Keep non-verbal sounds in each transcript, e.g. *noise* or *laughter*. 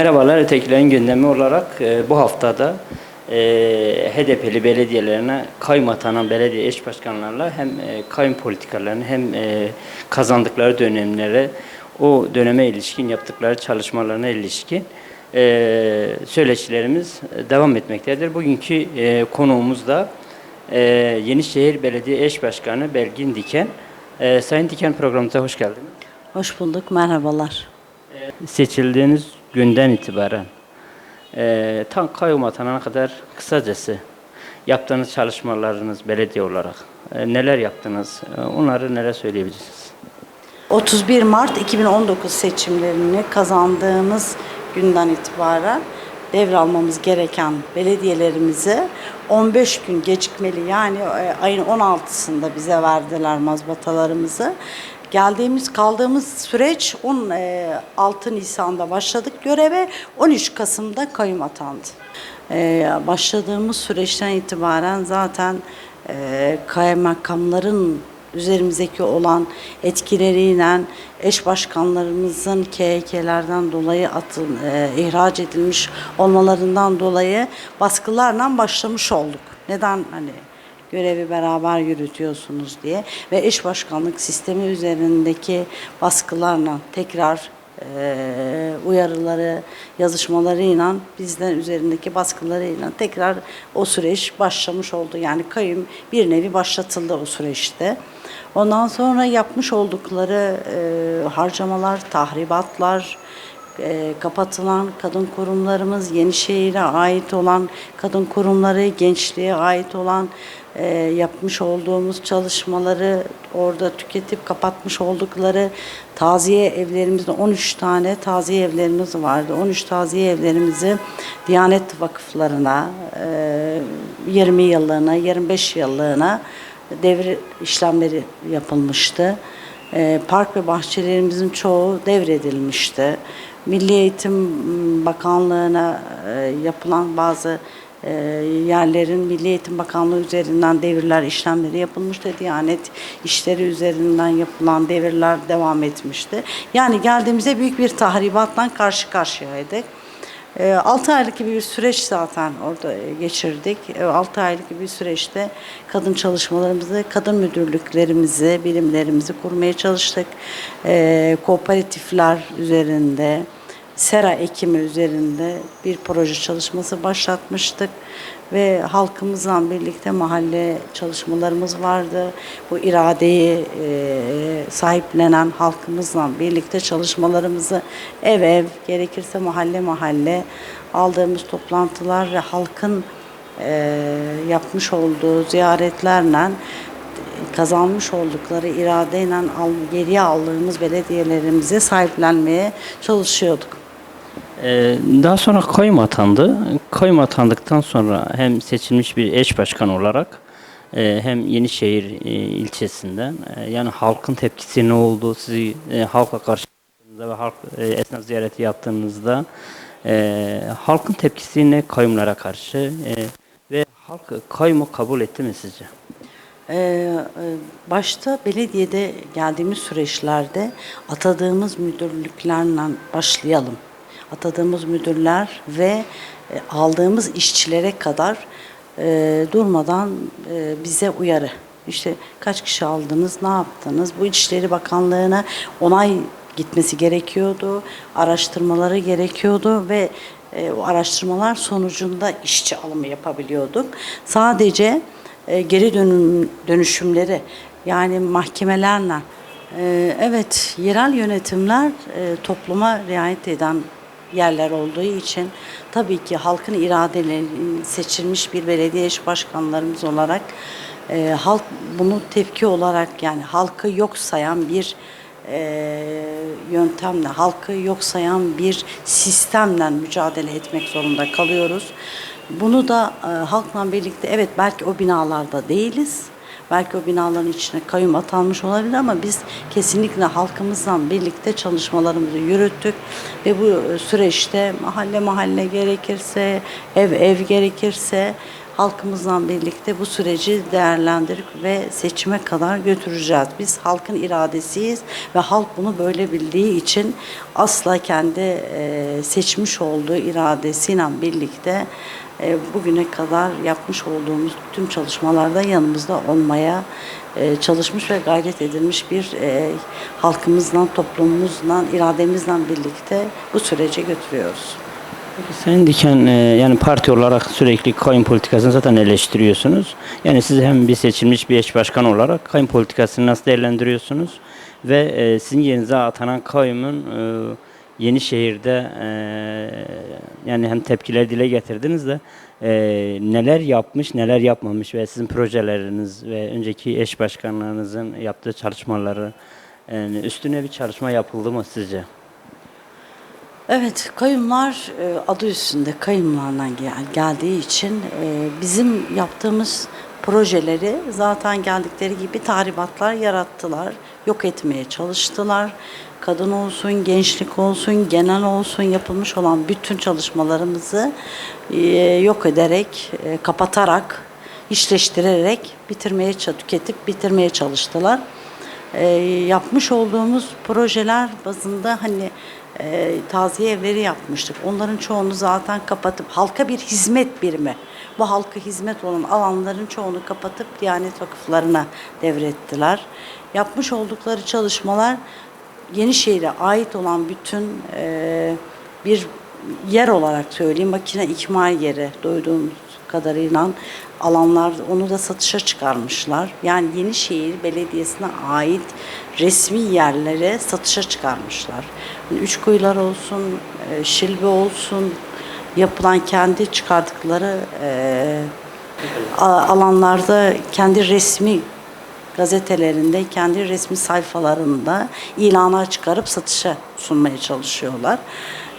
Merhabalar, Ötekilerin gündemi olarak e, bu haftada e, HDP'li belediyelerine kayyum atanan belediye eş başkanlarla hem e, kayyum politikalarını hem e, kazandıkları dönemlere o döneme ilişkin yaptıkları çalışmalarına ilişkin e, söyleşilerimiz devam etmektedir. Bugünkü e, konuğumuz da e, Yenişehir Belediye Eş Başkanı Belgin Diken. E, Sayın Diken programımıza hoş geldiniz. Hoş bulduk, merhabalar. seçildiğiniz günden itibaren e, tam kayyum atanana kadar kısacası yaptığınız çalışmalarınız belediye olarak e, neler yaptınız? E, onları neler söyleyebilirsiniz? 31 Mart 2019 seçimlerini kazandığımız günden itibaren devralmamız gereken belediyelerimize 15 gün gecikmeli yani e, ayın 16'sında bize verdiler mazbatalarımızı. Geldiğimiz kaldığımız süreç 16 Nisan'da başladık göreve 13 Kasım'da kayyum atandı. E, başladığımız süreçten itibaren zaten e, kaymakamların üzerimizdeki olan etkileriyle eş başkanlarımızın KHK'lerden dolayı atın, e, ihraç edilmiş olmalarından dolayı baskılarla başlamış olduk. Neden hani görevi beraber yürütüyorsunuz diye ve eş başkanlık sistemi üzerindeki baskılarla tekrar e, uyarıları, yazışmalarıyla bizden üzerindeki baskılarıyla tekrar o süreç başlamış oldu. Yani kayyum bir nevi başlatıldı o süreçte. Ondan sonra yapmış oldukları e, harcamalar, tahribatlar, e, kapatılan kadın kurumlarımız, Yenişehir'e ait olan kadın kurumları, gençliğe ait olan e, yapmış olduğumuz çalışmaları orada tüketip kapatmış oldukları taziye evlerimizde 13 tane taziye evlerimiz vardı. 13 taziye evlerimizi Diyanet vakıflarına e, 20 yıllığına, 25 yıllığına devir işlemleri yapılmıştı. E, park ve bahçelerimizin çoğu devredilmişti. Milli Eğitim Bakanlığı'na e, yapılan bazı e, yerlerin Milli Eğitim Bakanlığı üzerinden devirler işlemleri yapılmıştı. Diyanet işleri üzerinden yapılan devirler devam etmişti. Yani geldiğimizde büyük bir tahribatla karşı karşıyaydık. 6 aylık gibi bir süreç zaten orada e, geçirdik. 6 aylık bir süreçte kadın çalışmalarımızı, kadın müdürlüklerimizi, birimlerimizi kurmaya çalıştık. E, Kooperatifler üzerinde, sera ekimi üzerinde bir proje çalışması başlatmıştık ve halkımızla birlikte mahalle çalışmalarımız vardı. Bu iradeyi e, sahiplenen halkımızla birlikte çalışmalarımızı ev ev, gerekirse mahalle mahalle aldığımız toplantılar ve halkın e, yapmış olduğu ziyaretlerle kazanmış oldukları iradeyle geriye aldığımız belediyelerimizi sahiplenmeye çalışıyorduk. E, daha sonra kayyum atandı. Kayyum atandıktan sonra hem seçilmiş bir eş başkan olarak e, hem Yenişehir e, ilçesinden e, yani halkın tepkisi ne oldu? Sizi e, halkla karşılaştığınızda ve halk e, ziyareti yaptığınızda halkın tepkisi ne kayyumlara karşı ve halk kayyumu kabul etti mi sizce? Ee, başta belediyede geldiğimiz süreçlerde atadığımız müdürlüklerle başlayalım. Atadığımız müdürler ve e, aldığımız işçilere kadar e, durmadan e, bize uyarı. İşte kaç kişi aldınız, ne yaptınız? Bu İçişleri Bakanlığı'na onay gitmesi gerekiyordu, araştırmaları gerekiyordu ve o araştırmalar sonucunda işçi alımı yapabiliyorduk. Sadece geri dönüm, dönüşümleri yani mahkemelerle evet yerel yönetimler topluma riayet eden yerler olduğu için tabii ki halkın iradelerinin seçilmiş bir belediye başkanlarımız olarak e, halk bunu tepki olarak yani halkı yok sayan bir e, yöntemle, halkı yok sayan bir sistemle mücadele etmek zorunda kalıyoruz. Bunu da e, halkla birlikte evet belki o binalarda değiliz. Belki o binaların içine kayyum atanmış olabilir ama biz kesinlikle halkımızla birlikte çalışmalarımızı yürüttük. Ve bu süreçte mahalle mahalle gerekirse, ev ev gerekirse halkımızla birlikte bu süreci değerlendirip ve seçime kadar götüreceğiz. Biz halkın iradesiyiz ve halk bunu böyle bildiği için asla kendi e, seçmiş olduğu iradesiyle birlikte e, bugüne kadar yapmış olduğumuz tüm çalışmalarda yanımızda olmaya e, çalışmış ve gayret edilmiş bir halkımızla, toplumumuzla, irademizle birlikte bu sürece götürüyoruz. Sayın Diken, e, yani parti olarak sürekli kayyum politikasını zaten eleştiriyorsunuz. Yani siz hem bir seçilmiş bir eş başkan olarak kayyum politikasını nasıl değerlendiriyorsunuz? Ve e, sizin yerinize atanan kayyumun e, Yenişehir'de e, yani hem tepkiler dile getirdiniz de e, neler yapmış, neler yapmamış ve sizin projeleriniz ve önceki eş başkanlarınızın yaptığı çalışmaları yani üstüne bir çalışma yapıldı mı sizce? Evet, kayımlar e, adı üstünde kayımlarla gel- geldiği için e, bizim yaptığımız projeleri zaten geldikleri gibi tahribatlar yarattılar, yok etmeye çalıştılar. Kadın olsun, gençlik olsun, genel olsun yapılmış olan bütün çalışmalarımızı e, yok ederek, kapatarak, işleştirerek bitirmeye, tüketip bitirmeye çalıştılar yapmış olduğumuz projeler bazında hani e, taziye evleri yapmıştık. Onların çoğunu zaten kapatıp halka bir hizmet birimi. Bu halka hizmet olan alanların çoğunu kapatıp Diyanet vakıflarına devrettiler. Yapmış oldukları çalışmalar Yenişehir'e ait olan bütün e, bir yer olarak söyleyeyim makine ikmal yeri duyduğumuz kadarıyla alanlar onu da satışa çıkarmışlar. Yani Yenişehir Belediyesi'ne ait resmi yerlere satışa çıkarmışlar. Yani Üçkuyular olsun, e, Şilbe olsun yapılan kendi çıkardıkları e, alanlarda kendi resmi gazetelerinde, kendi resmi sayfalarında ilana çıkarıp satışa sunmaya çalışıyorlar.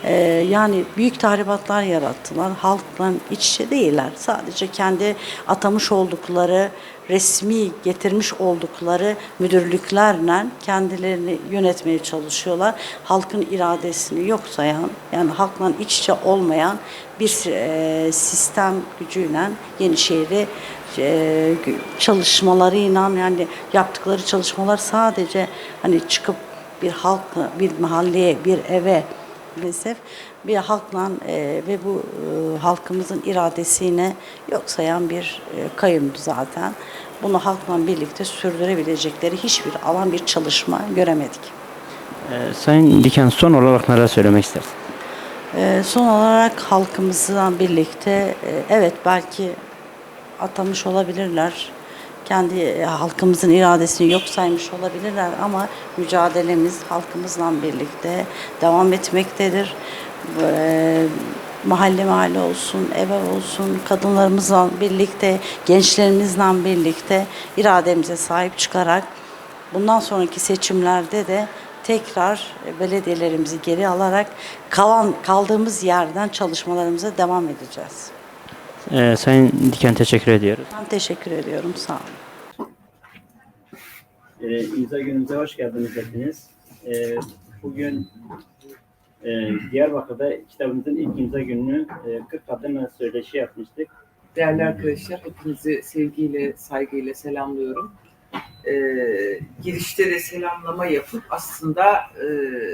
Ee, yani büyük tahribatlar yarattılar. Halkla iç içe değiller. Sadece kendi atamış oldukları, resmi getirmiş oldukları müdürlüklerle kendilerini yönetmeye çalışıyorlar. Halkın iradesini yok sayan, yani halkla iç içe olmayan bir e, sistem gücüyle Yenişehir'i e, çalışmalarıyla yani yaptıkları çalışmalar sadece hani çıkıp bir halkla, bir mahalleye, bir eve maalesef bir halkla e, ve bu e, halkımızın iradesine yok sayan bir e, kayımdı zaten. Bunu halkla birlikte sürdürebilecekleri hiçbir alan bir çalışma göremedik. E, Sayın Diken son olarak neler söylemek istersiniz? Ee, son olarak halkımızla birlikte e, evet belki atamış olabilirler. Kendi e, halkımızın iradesini yok saymış olabilirler ama mücadelemiz halkımızla birlikte devam etmektedir. Ee, mahalle mahalle olsun, eve olsun, kadınlarımızla birlikte, gençlerimizle birlikte irademize sahip çıkarak bundan sonraki seçimlerde de tekrar belediyelerimizi geri alarak kalan kaldığımız yerden çalışmalarımıza devam edeceğiz. E, Sayın Diken teşekkür ediyoruz. Ben teşekkür ediyorum. Sağ olun. E, imza günümüze hoş geldiniz hepiniz. E, bugün e, Diyarbakır'da kitabımızın ilk imza gününü e, 40 kadınla söyleşi yapmıştık. Değerli arkadaşlar, hepinizi sevgiyle, saygıyla selamlıyorum. Ee, girişte de selamlama yapıp aslında e,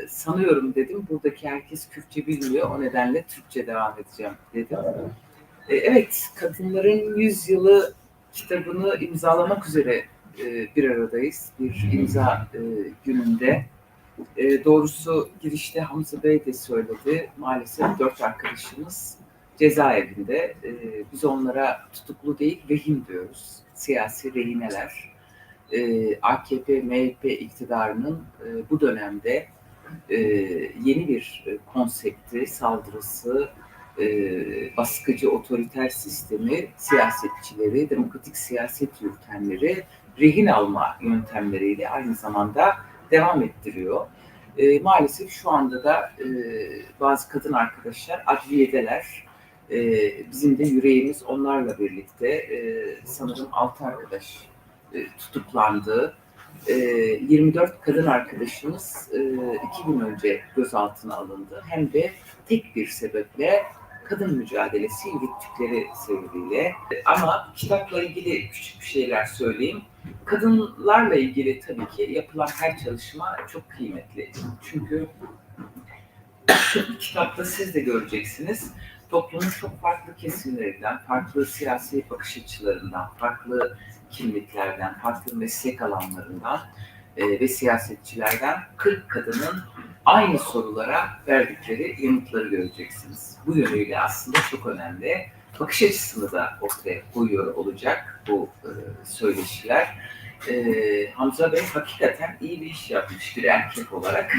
sanıyorum dedim, buradaki herkes Kürtçe bilmiyor, o nedenle Türkçe devam edeceğim dedim. Ee, evet, Kadınların Yüzyılı kitabını imzalamak üzere e, bir aradayız, bir imza e, gününde. E, doğrusu girişte Hamza Bey de söyledi, maalesef dört arkadaşımız cezaevinde. E, biz onlara tutuklu değil, rehin diyoruz. Siyasi rehineler. E, AKP, MHP iktidarının e, bu dönemde e, yeni bir e, konsepti, saldırısı, e, baskıcı otoriter sistemi, siyasetçileri, demokratik siyaset yürütenleri rehin alma yöntemleriyle aynı zamanda devam ettiriyor. E, maalesef şu anda da e, bazı kadın arkadaşlar adliyedeler. E, bizim de yüreğimiz onlarla birlikte e, sanırım 6 arkadaş e, tutuklandı. E, 24 kadın arkadaşımız e, iki gün önce gözaltına alındı. Hem de tek bir sebeple kadın mücadelesi yürüttükleri sebebiyle. Ama kitapla ilgili küçük bir şeyler söyleyeyim. Kadınlarla ilgili tabii ki yapılan her çalışma çok kıymetli. Çünkü kitapta siz de göreceksiniz. Toplumun çok farklı kesimlerinden, farklı siyasi bakış açılarından, farklı kimliklerden, farklı meslek alanlarından e, ve siyasetçilerden 40 kadının aynı sorulara verdikleri yanıtları göreceksiniz. Bu yönüyle aslında çok önemli. Bakış açısını da ortaya koyuyor olacak bu e, söyleşiler. E, Hamza Bey hakikaten iyi bir iş yapmış bir erkek olarak.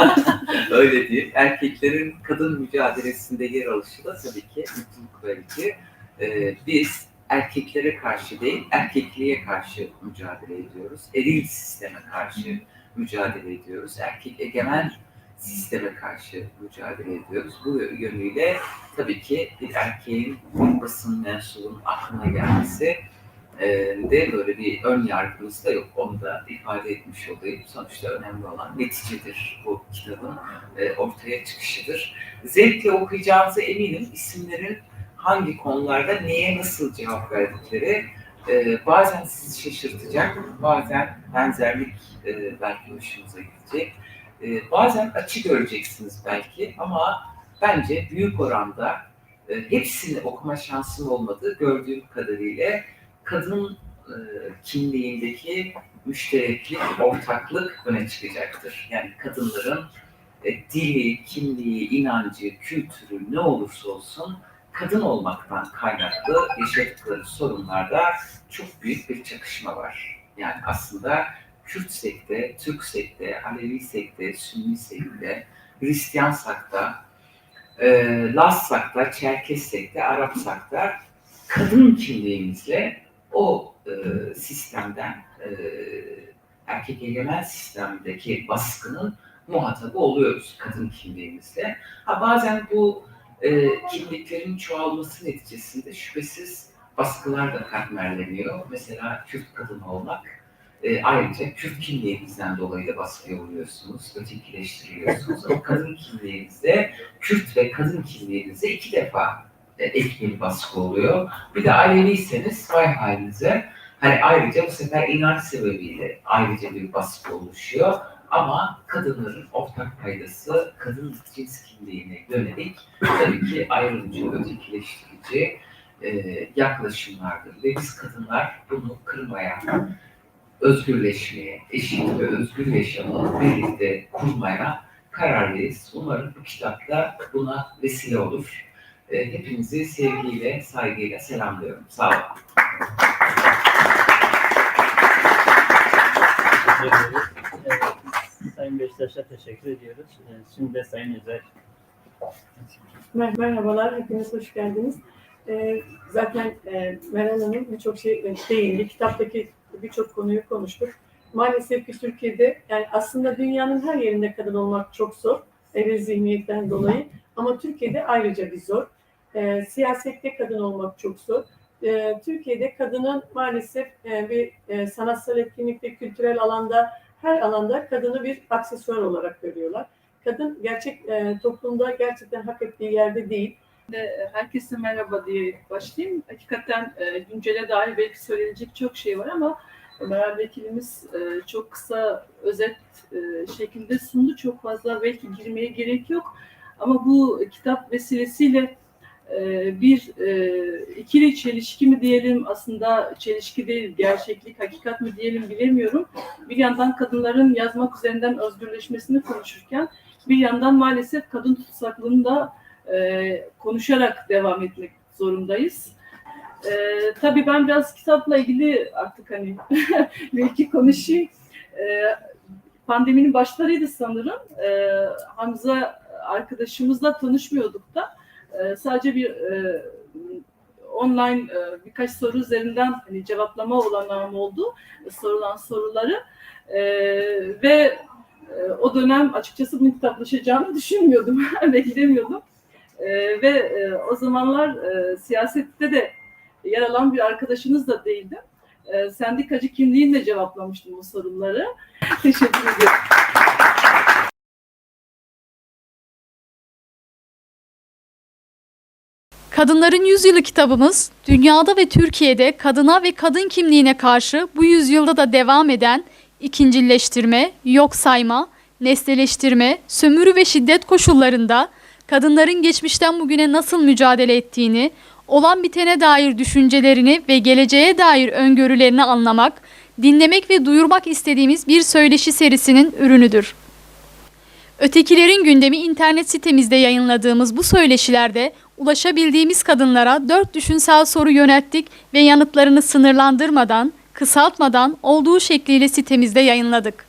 *laughs* Öyle diyeyim. Erkeklerin kadın mücadelesinde yer alışı da tabii ki mutluluk verici. E, biz erkeklere karşı değil, erkekliğe karşı mücadele ediyoruz. Eril sisteme karşı mücadele ediyoruz. Erkek egemen sisteme karşı mücadele ediyoruz. Bu yönüyle tabii ki bir erkeğin basın mensubunun aklına gelmesi e, de böyle bir ön yargımız da yok. Onu da ifade etmiş olayım. Sonuçta önemli olan neticedir bu kitabın e, ortaya çıkışıdır. Zevkle okuyacağınıza eminim. İsimlerin hangi konularda neye nasıl cevap verdikleri e, bazen sizi şaşırtacak, bazen benzerlik e, belki hoşunuza gidecek. E, bazen açı göreceksiniz belki ama bence büyük oranda e, hepsini okuma şansım olmadı gördüğüm kadarıyla kadın e, kimliğindeki müştereklik, ortaklık öne çıkacaktır. Yani kadınların e, dili, kimliği, inancı, kültürü ne olursa olsun kadın olmaktan kaynaklı yaşadıkları sorunlarda çok büyük bir çakışma var. Yani aslında Kürtsek de, Türksek de, Alevisek de, Sünnisek de, Hristiyansak da, e, Lazsak da, Çerkessek de, Arapsak da kadın kimliğimizle o e, sistemden, e, erkek egemen sistemdeki baskının muhatabı oluyoruz kadın kimliğimizle. Ha, bazen bu e, kimliklerin çoğalması neticesinde şüphesiz baskılar da katmerleniyor. Mesela Kürt kadın olmak, e, ayrıca Kürt kimliğinizden dolayı da baskıya uğruyorsunuz, ötekileştiriliyorsunuz. Ama kadın kimliğinizde, Kürt ve kadın kimliğinizde iki defa e, etkili baskı oluyor. Bir de Aleviyseniz vay halinize. Hani ayrıca bu sefer inanç sebebiyle ayrıca bir baskı oluşuyor. Ama kadınların ortak paydası kadın cins kimliğine yönelik tabii ki ayrımcı, ötekileştirici e, yaklaşımlardır. Ve biz kadınlar bunu kırmaya, özgürleşmeye, eşit ve özgür yaşamı birlikte kurmaya kararlıyız. Umarım bu kitapta buna vesile olur. E, hepinizi sevgiyle, saygıyla selamlıyorum. Sağ olun. Beşiktaş'a teşekkür ediyoruz. Ee, Şimdi de Sayın Özel. Mer- Merhabalar, hepiniz hoş geldiniz. Ee, zaten e, Meral Hanım birçok şey değindi. Kitaptaki birçok konuyu konuştuk. Maalesef ki Türkiye'de, yani aslında dünyanın her yerinde kadın olmak çok zor. Eril zihniyetten dolayı. Ama Türkiye'de ayrıca bir zor. Ee, siyasette kadın olmak çok zor. Ee, Türkiye'de kadının maalesef e, bir e, sanatsal etkinlikte, kültürel alanda, her alanda kadını bir aksesuar olarak görüyorlar. Kadın gerçek e, toplumda gerçekten hak ettiği yerde değil. Herkese merhaba diye başlayayım. Hakikaten e, güncele dair belki söylenecek çok şey var ama Meral Vekilimiz e, çok kısa, özet e, şekilde sundu. Çok fazla belki girmeye gerek yok. Ama bu kitap vesilesiyle bir e, ikili çelişki mi diyelim, aslında çelişki değil, gerçeklik, hakikat mi diyelim bilemiyorum. Bir yandan kadınların yazmak üzerinden özgürleşmesini konuşurken bir yandan maalesef kadın tutsaklığını da e, konuşarak devam etmek zorundayız. E, tabii ben biraz kitapla ilgili artık hani *laughs* belki konuşayım. E, pandeminin başlarıydı sanırım. E, Hamza arkadaşımızla tanışmıyorduk da. E, sadece bir e, online e, birkaç soru üzerinden hani cevaplama olanağım oldu sorulan soruları. E, ve e, o dönem açıkçası bunun kitaplaşacağını düşünmüyordum, *laughs* beklemiyordum. E, ve e, o zamanlar e, siyasette de yer alan bir arkadaşınız da değildim. E, sendikacı kimliğinle cevaplamıştım bu soruları. *laughs* Teşekkür ederim. Kadınların Yüzyılı kitabımız, dünyada ve Türkiye'de kadına ve kadın kimliğine karşı bu yüzyılda da devam eden ikincilleştirme, yok sayma, nesneleştirme, sömürü ve şiddet koşullarında kadınların geçmişten bugüne nasıl mücadele ettiğini, olan bitene dair düşüncelerini ve geleceğe dair öngörülerini anlamak, dinlemek ve duyurmak istediğimiz bir söyleşi serisinin ürünüdür. Ötekilerin gündemi internet sitemizde yayınladığımız bu söyleşilerde ulaşabildiğimiz kadınlara dört düşünsel soru yönelttik ve yanıtlarını sınırlandırmadan, kısaltmadan olduğu şekliyle sitemizde yayınladık.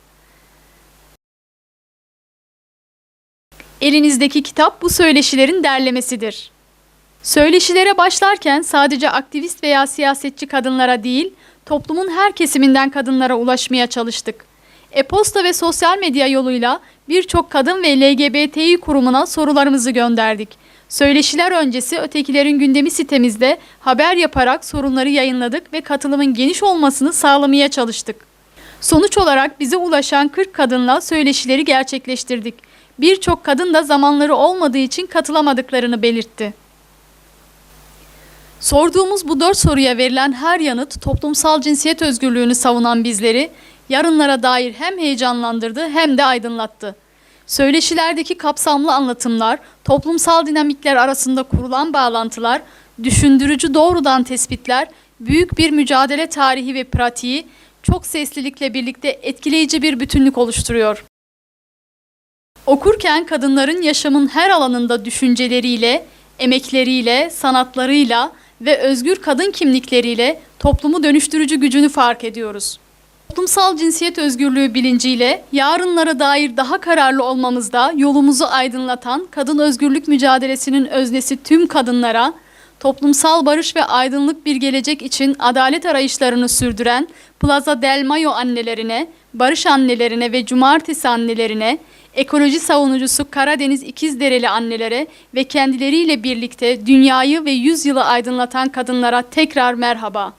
Elinizdeki kitap bu söyleşilerin derlemesidir. Söyleşilere başlarken sadece aktivist veya siyasetçi kadınlara değil, toplumun her kesiminden kadınlara ulaşmaya çalıştık. E-posta ve sosyal medya yoluyla birçok kadın ve LGBTİ kurumuna sorularımızı gönderdik. Söyleşiler öncesi ötekilerin gündemi sitemizde haber yaparak sorunları yayınladık ve katılımın geniş olmasını sağlamaya çalıştık. Sonuç olarak bize ulaşan 40 kadınla söyleşileri gerçekleştirdik. Birçok kadın da zamanları olmadığı için katılamadıklarını belirtti. Sorduğumuz bu dört soruya verilen her yanıt toplumsal cinsiyet özgürlüğünü savunan bizleri yarınlara dair hem heyecanlandırdı hem de aydınlattı. Söyleşilerdeki kapsamlı anlatımlar, toplumsal dinamikler arasında kurulan bağlantılar, düşündürücü doğrudan tespitler, büyük bir mücadele tarihi ve pratiği çok seslilikle birlikte etkileyici bir bütünlük oluşturuyor. Okurken kadınların yaşamın her alanında düşünceleriyle, emekleriyle, sanatlarıyla ve özgür kadın kimlikleriyle toplumu dönüştürücü gücünü fark ediyoruz. Toplumsal cinsiyet özgürlüğü bilinciyle yarınlara dair daha kararlı olmamızda yolumuzu aydınlatan kadın özgürlük mücadelesinin öznesi tüm kadınlara, toplumsal barış ve aydınlık bir gelecek için adalet arayışlarını sürdüren Plaza del Mayo annelerine, barış annelerine ve cumartesi annelerine, ekoloji savunucusu Karadeniz İkizdereli annelere ve kendileriyle birlikte dünyayı ve yüzyılı aydınlatan kadınlara tekrar merhaba.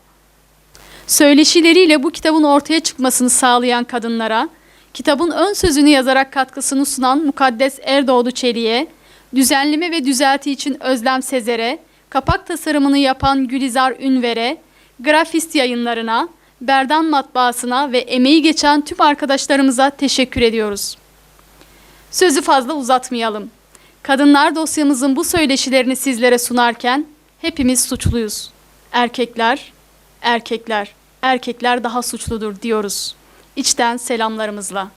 Söyleşileriyle bu kitabın ortaya çıkmasını sağlayan kadınlara, kitabın ön sözünü yazarak katkısını sunan Mukaddes Erdoğdu Çelik'e, düzenleme ve düzelti için Özlem Sezer'e, kapak tasarımını yapan Gülizar Ünver'e, grafist yayınlarına, Berdan Matbaası'na ve emeği geçen tüm arkadaşlarımıza teşekkür ediyoruz. Sözü fazla uzatmayalım. Kadınlar dosyamızın bu söyleşilerini sizlere sunarken hepimiz suçluyuz. Erkekler, erkekler, erkekler daha suçludur diyoruz. İçten selamlarımızla.